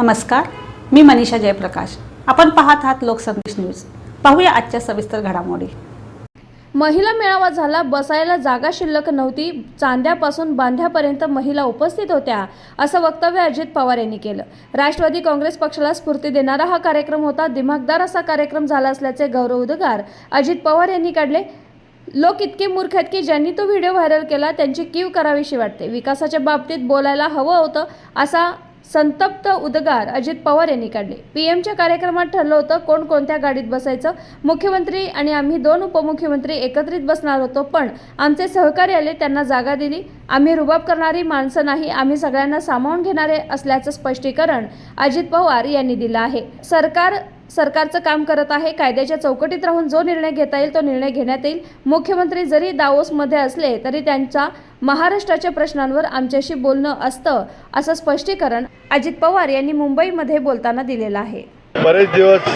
नमस्कार मी मनीषा जयप्रकाश. आपण पाहत आहात लोकसंदेश न्यूज. पाहूया आजच्या सविस्तर घडामोडी. महिला मेळावा झाला बसायला जागा शिल्लक नव्हती चांद्यापासून बांध्यापर्यंत महिला उपस्थित होत्या असं वक्तव्य अजित पवार यांनी केलं. राष्ट्रवादी काँग्रेस पक्षाला स्फूर्ती देणारा हा कार्यक्रम होता दिमागदार असा कार्यक्रम झाला असल्याचे गौरव उद्गार अजित पवार यांनी काढले. लोक इतके मूर्ख आहेत की ज्यांनी तो व्हिडिओ व्हायरल केला त्यांची कीव करावीशी वाटते. विकासाच्या बाबतीत बोलायला हवं होतं असा संतप्त उद्गार अजित पवार यांनी काढले. पीएमच्या कार्यक्रमात ठरलं होतं कोण कोणत्या गाडीत बसायचं. मुख्यमंत्री आणि आम्ही दोन उपमुख्यमंत्री एकत्रित बसणार होतो पण आमचे सहकारी आले त्यांना जागा दिली. आम्ही रुबाब करणारी माणसं नाही आम्ही सगळ्यांना सामावून घेणारे असल्याचं स्पष्टीकरण अजित पवार यांनी दिलं आहे. सरकार सरकारचं काम करत आहे कायद्याच्या चौकटीत राहून जो निर्णय घेता येईल तो निर्णय घेण्यात येईल. मुख्यमंत्री जरी दावोसमध्ये असले तरी त्यांचा महाराष्ट्राच्या प्रश्नांवर आमच्याशी बोलणं असतं असं स्पष्टीकरण अजित पवार यांनी मुंबईमध्ये बोलताना दिलेलं आहे. बरेच दिवस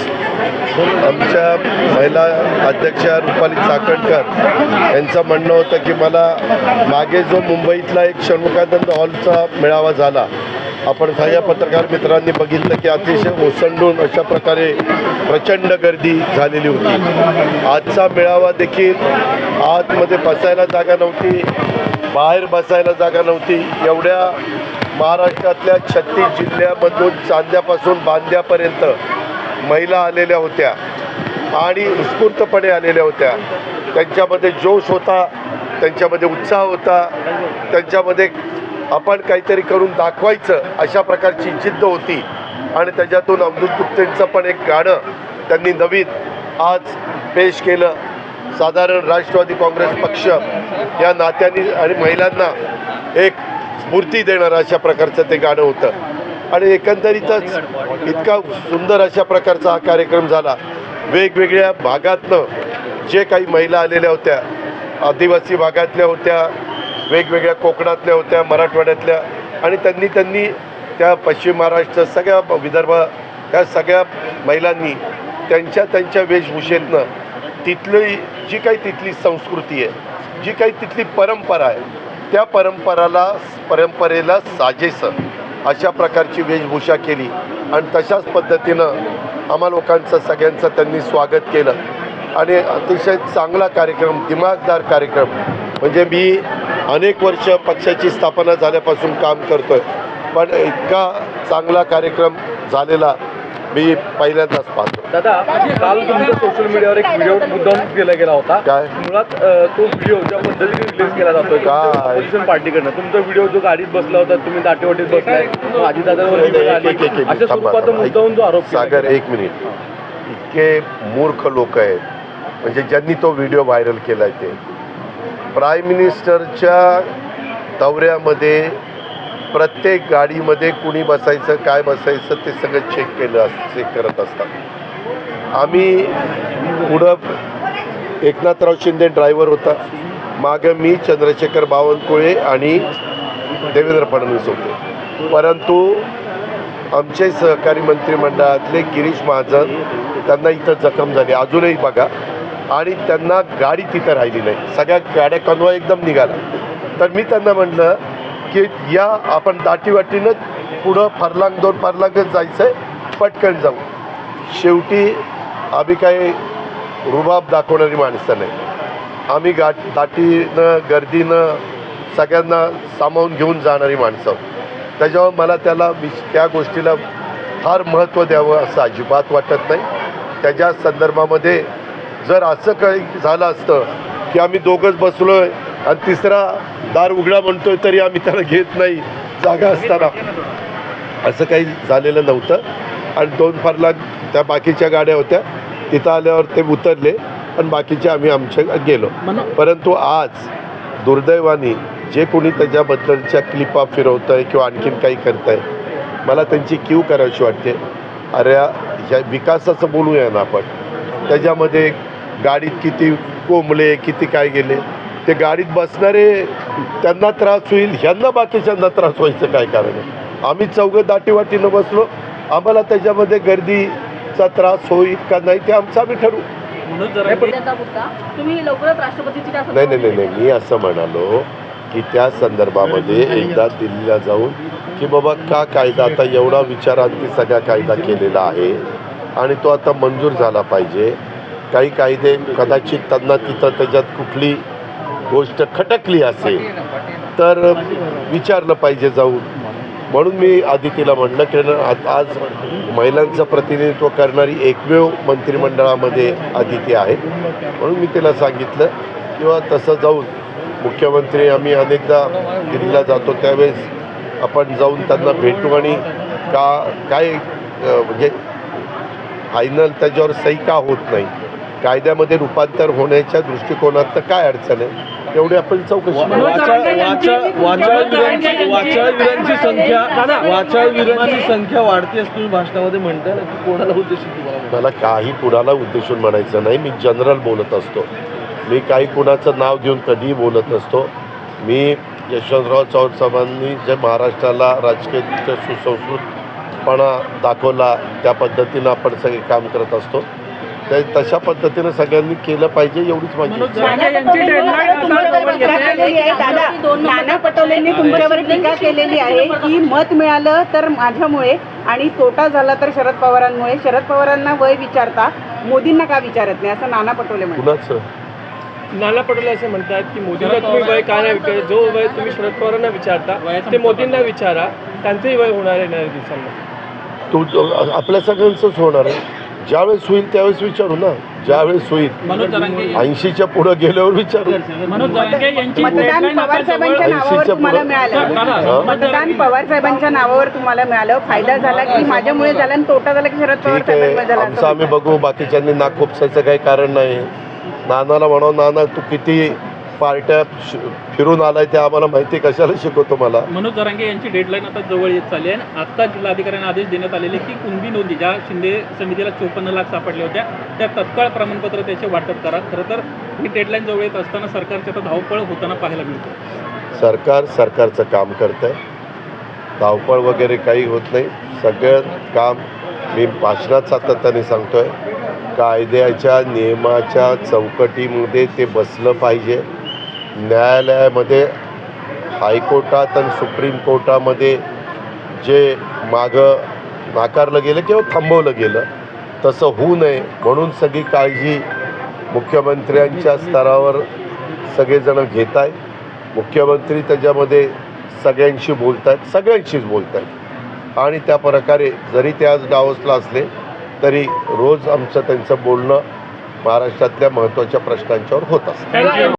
आमच्या महिला अध्यक्षा रुपाली चाकणकर यांचं म्हणणं होतं की मला मागे जो मुंबईतला एक षण्मुखानंद हॉलचा मेळावा झाला आपण सगळ्या पत्रकार मित्रांनी बघितलं की अतिशय ओसंडून अशा प्रकारे प्रचंड गर्दी झालेली होती. आजचा मेळावा देखील आतमध्ये बसायला जागा नव्हती बाहेर बसायला जागा नव्हती. एवढ्या महाराष्ट्रातल्या छत्तीस जिल्ह्यामधून चांद्यापासून बांद्यापर्यंत महिला आलेल्या होत्या आणि उत्स्फूर्तपणे आलेल्या होत्या. त्यांच्यामध्ये जोश होता त्यांच्यामध्ये उत्साह होता त्यांच्यामध्ये आपण काहीतरी करून दाखवायचं अशा प्रकारची जिद्द होती. आणि त्याच्यातून अब्दुल गुप्तेंचं पण एक गाणं त्यांनी नवीन आज पेश केलं. साधारण राष्ट्रवादी काँग्रेस पक्ष या नात्यांनी आणि महिलांना एक स्फूर्ती देणारं अशा प्रकारचं ते गाणं होतं. आणि एकंदरीतच इतका सुंदर अशा प्रकारचा हा कार्यक्रम झाला. वेगवेगळ्या भागातनं जे काही महिला आलेल्या होत्या आदिवासी भागातल्या होत्या वेगवेगळ्या कोकणातल्या होत्या मराठवाड्यातल्या. आणि त्यांनी त्यांनी त्या पश्चिम महाराष्ट्र सगळ्या विदर्भ या सगळ्या महिलांनी त्यांच्या त्यांच्या वेशभूषेतनं तिथली जी काही तिथली संस्कृती आहे जी काही तिथली परंपरा आहे त्या परंपराला परंपरेला साजेसं अशा प्रकारची वेशभूषा केली. आणि तशाच पद्धतीनं आम्हा लोकांचं सगळ्यांचं त्यांनी स्वागत केलं. आणि अतिशय चांगला कार्यक्रम दिमागदार कार्यक्रम. म्हणजे मी अनेक वर्ष पक्षाची स्थापना झाल्यापासून काम करतोय पण इतका चांगला कार्यक्रम झालेला मी पहिल्यांदाच पाहतो दादा काल तुमच्या सोशल मीडियावर एक व्हिडिओ मुद्दाम केला गेला होता काय? मुळात अ, तो व्हिडिओ ज्या पद्धतीने रिलीज केला जातोय काय? ऑपोजिशन पार्टीकडनं तुमचा व्हिडिओ जो गाडीत बसला होता तुम्ही दाटेवाटीत बसलाय अजित दादावर एक- एक- एक- एक- अशा थांबा, स्वरूपाचा थांबा. मुद्दाहून जो आरोप केला सागर गेला. एक मिनिट इतके मूर्ख लोक आहेत म्हणजे ज्यांनी तो व्हिडिओ व्हायरल केला ते प्राईम मिनिस्टरच्या दौऱ्यामध्ये प्रत्येक गाडीमध्ये कुणी बसायचं काय बसायचं ते सगळं चेक केलं अस चेक करत असतात. आम्ही पुढं एकनाथराव शिंदे ड्रायव्हर होता. मागं मी चंद्रशेखर बावनकुळे आणि देवेंद्र फडणवीस होते. परंतु आमचे सहकारी मंत्रिमंडळातले गिरीश महाजन त्यांना इथं जखम झाली. अजूनही बघा आणि त्यांना गाडी तिथं राहिली नाही. सगळ्या गाड्या कन्वा एकदम निघाला तर मी त्यांना म्हटलं की या आपण दाटीवाटीनं पुढं फरलांग दोन फरलांगच जायचं आहे पटकन जाऊ. शेवटी आम्ही काही रुबाब दाखवणारी माणसं नाही. आम्ही गा दाटीनं गर्दीनं सगळ्यांना सामावून घेऊन जाणारी माणसं. आहोत. त्याच्यावर मला त्याला विश त्या गोष्टीला फार महत्त्व द्यावं असं अजिबात वाटत नाही. त्याच्या संदर्भामध्ये जर असं काही झालं असतं की आम्ही दोघंच बसलो आहे आणि तिसरा दार उघडा म्हणतोय तरी आम्ही त्याला घेत नाही जागा असताना. असं काही झालेलं नव्हतं. आणि दोन फारला त्या बाकीच्या गाड्या होत्या. तिथं आल्यावर ते उतरले आणि बाकीचे आम्ही आमच्या गेलो. परंतु आज दुर्दैवाने जे कोणी त्याच्याबद्दलच्या क्लिपा फिरवत आहे किंवा आणखीन काही करत आहे मला त्यांची क्यू करायची वाटते. अरे ह्या विकासाचं बोलूया ना आपण. त्याच्यामध्ये गाडीत किती कोंबले किती काय गेले ते गाडीत बसणारे त्यांना त्रास होईल ह्यांना बाकीच्यांना त्रास व्हायचं काय कारण आहे? आम्ही चौघं दाटीवाटीनं बसलो आम्हाला त्याच्यामध्ये गर्दीचा त्रास होईल का नाही ते आमचं आम्ही ठरवू. नाही नाही नाही मी असं म्हणालो की त्या संदर्भामध्ये एकदा दिल्लीला जाऊन की बाबा का कायदा आता एवढा विचारांती सगळा कायदा केलेला आहे आणि तो आता मंजूर झाला पाहिजे काही कायदे कदाचित त्यांना तिथं त्याच्यात कुठली गोष्ट खटकली असेल तर विचारलं पाहिजे जाऊन. म्हणून मी आदितीला म्हणलं की आज महिलांचं प्रतिनिधित्व करणारी एकमेव मंत्रिमंडळामध्ये आदिती आहे. म्हणून मी तिला सांगितलं किंवा तसं जाऊन मुख्यमंत्री आम्ही अनेकदा दिल्लीला जातो त्यावेळेस आपण जाऊन त्यांना भेटू आणि का काय म्हणजे फायनल त्याच्यावर सही का होत नाही? कायद्यामध्ये रूपांतर होण्याच्या दृष्टिकोनात तर काय अडचण आहे? एवढी आपण चौकशी करू. वाचाळवीरांची वाचाळवीरांची संख्या वाचाळवीरांची संख्या वाढते असं तुम्ही भाषणामध्ये म्हणताय ना कोणाला म्हणताय? मला काही कुणाला उद्देशून म्हणायचं नाही. मी जनरल बोलत असतो. मी काही कुणाचं नाव घेऊन कधीही बोलत नसतो मी यशवंतराव चव्हाण साहेबांनी जे महाराष्ट्राला राजकीय सुसंस्कृतपणा दाखवला त्या पद्धतीनं आपण सगळे काम करत असतो. त्या तशा पद्धतीनं सगळ्यांनी केलं पाहिजे एवढीच माझी. नाना पटोलेंवर तुमच्यावर टीका केलेली आहे दादा. नाना पटोलेंनी तुमच्यावर टीका केलेली आहे की मत मिळालं तर माझ्यामुळे आणि तोटा झाला तर शरद पवारांमुळे. शरद पवारांना वय विचारता मोदींना का विचारत नाही? असं नाना पटोले म्हणतात. नाना पटोले असे म्हणतात की मोदींना तुम्ही वय का नाही विचार जो वय तुम्ही शरद पवारांना विचारता ते मोदींना विचारा. त्यांचंही वय होणार आहे दिवसांना तू आपल्या सगळ्यांचंच होणार आहे. ज्यावेळेस होईल त्यावेळेस विचारू ना. ज्यावेळेस होईल. ऐंशीच्या पुढं गेल्यावर विचारू. मतदान पवार साहेबांच्या नावावर ऐंशीच्या तुम्हाला पुढं. मिळालं? मतदान पवार साहेबांच्या नावावर तुम्हाला मिळालं. फायदा झाला की माझ्यामुळे झाला आणि तोटा झाला की शरद पवार ठीक आहे. साहेबांमुळे झाला आमचं असं आम्ही. बघू. बाकीच्यांनी नाक खुपसायचं काही कारण नाही. नानाला म्हणाव नाना तू किती पार्ट्या फिरून आलाय ते आम्हाला माहिती कशाला शिकवतो मला. मनोज जरांगे यांची डेडलाईन आता जवळ येत चालली आहे. आणि आता जिल्हाधिकाऱ्यांना आदेश देण्यात आलेले की कुणबी नोंदी ज्या शिंदे समितीला चोपन्न लाख सापडल्या होत्या त्या तत्काळ प्रमाणपत्र त्याचे वाटप करा. खरं तर ही डेडलाईन जवळ येत असताना सरकारची आता धावपळ होताना पाहायला मिळते. सरकार सरकारचं काम करत आहे धावपळ वगैरे काही होत नाही. सगळं काम मी भाषणात सातत्याने सांगतोय. कायद्याच्या नियमाच्या चौकटीमध्ये ते बसलं पाहिजे. न्यायालयामध्ये हायकोर्टात आणि सुप्रीम कोर्टामध्ये जे मागं नाकारलं गेलं किंवा थांबवलं गेलं तसं होऊ नये. म्हणून सगळी काळजी मुख्यमंत्र्यांच्या स्तरावर सगळेजण घेत आहेत. मुख्यमंत्री त्याच्यामध्ये सगळ्यांशी बोलत आहेत सगळ्यांशीच बोलत आहेत. आणि त्या प्रकारे जरी ते आज डावसला असले तरी रोज आमचं त्यांचं बोलणं महाराष्ट्रातल्या महत्त्वाच्या प्रश्नांच्यावर होत असतं.